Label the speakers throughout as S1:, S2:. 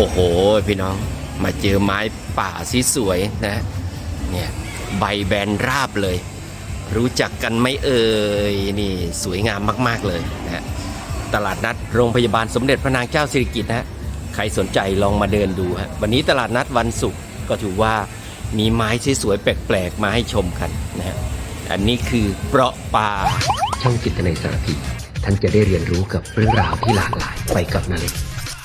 S1: โอ้โห พี่น้องมาเจอไม้ป่าสีสวยนะเนี่ยใบแบนราบเลย รู้จักกันไหมเอ่ยนี่สวยงามมาก ๆเลยนะฮะตลาดนัดโรงพยาบาลสมเด็จพระนางเจ้าสิริกิติ์นะฮะใครสนใจลองมาเดินดูฮะวันนี้ตลาดนัดวันศุกร์ก็ถือว่ามีไม้สวยๆแปลกๆมาให้ชมกันนะฮะอันนี้คือเปราะป่า
S2: ช่องจิตในยสารพีท่านจะได้เรียนรู้กับเรื่องราวที่หลากหลายไปกับนาเล็ก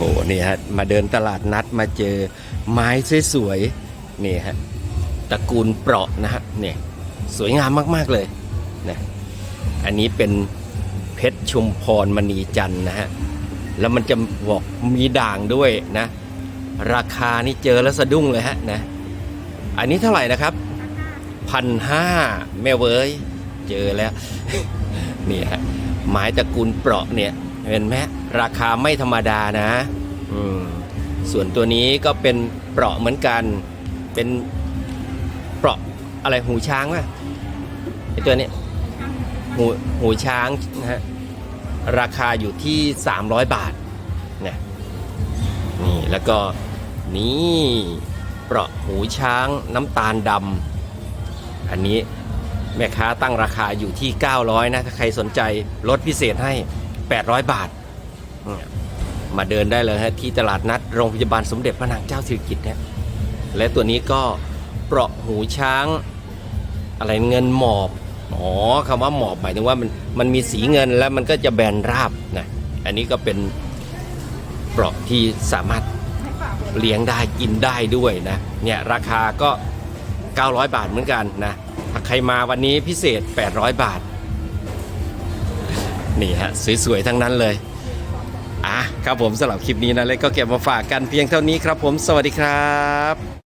S1: หนี่ฮะมาเดินตลาดนัดมาเจอไม้สวยๆนี่ฮะตระกูลเปราะนะฮะเนี่ยสวยงามมากๆเลยนะอันนี้เป็นเพชรชุมพรมณีจันนะฮะแล้วมันจะบอกมีด่างด้วยนะ ราคานี่เจอแล้วสะดุ้งเลยฮะนะอันนี้เท่าไหร่นะครับพันห้าแม่เว้ย เจอแล้ว นี่ฮะไม้ตระกูลเปราะเนี่ย เห็นไหมราคาไม่ธรรมดานะส่วนตัวนี้ก็เป็นเปราะเหมือนกันเป็นเปราะอะไรหูช้างป่ะไอตัวนี้หูหูช้างนะฮะราคาอยู่ที่ 300 บาทเนี่ยนี่แล้วก็นี่เปราะหูช้างน้ำตาลดำอันนี้แม่ค้าตั้งราคาอยู่ที่ 900 นะ ถ้าใครสนใจลดพิเศษให้ 800 บาทมมาเดินได้เลยฮะที่ตลาดนัดโรงพยาบาลสมเด็จพระนางเจ้าสิริกิติ์นะและตัวนี้ก็เปราะหูช้าง อะไรเงินหมอบอ๋อคำว่าหมอบหมายถึงว่ามันมันมีสีเงินแล้วมันก็จะแบนราบนะอันนี้ก็เป็นเปราะที่สามารถเลี้ยงได้กินได้ด้วยนะเนี่ยราคาก็ 900 บาทเหมือนกันนะถ้าใครมาวันนี้พิเศษ 800 บาท นี่ฮะสวยๆทั้งนั้นเลยอะครับผมสำหรับคลิปนี้นะเล็กก็เก็บมาฝากกันเพียงเท่านี้ครับผมสวัสดีครับ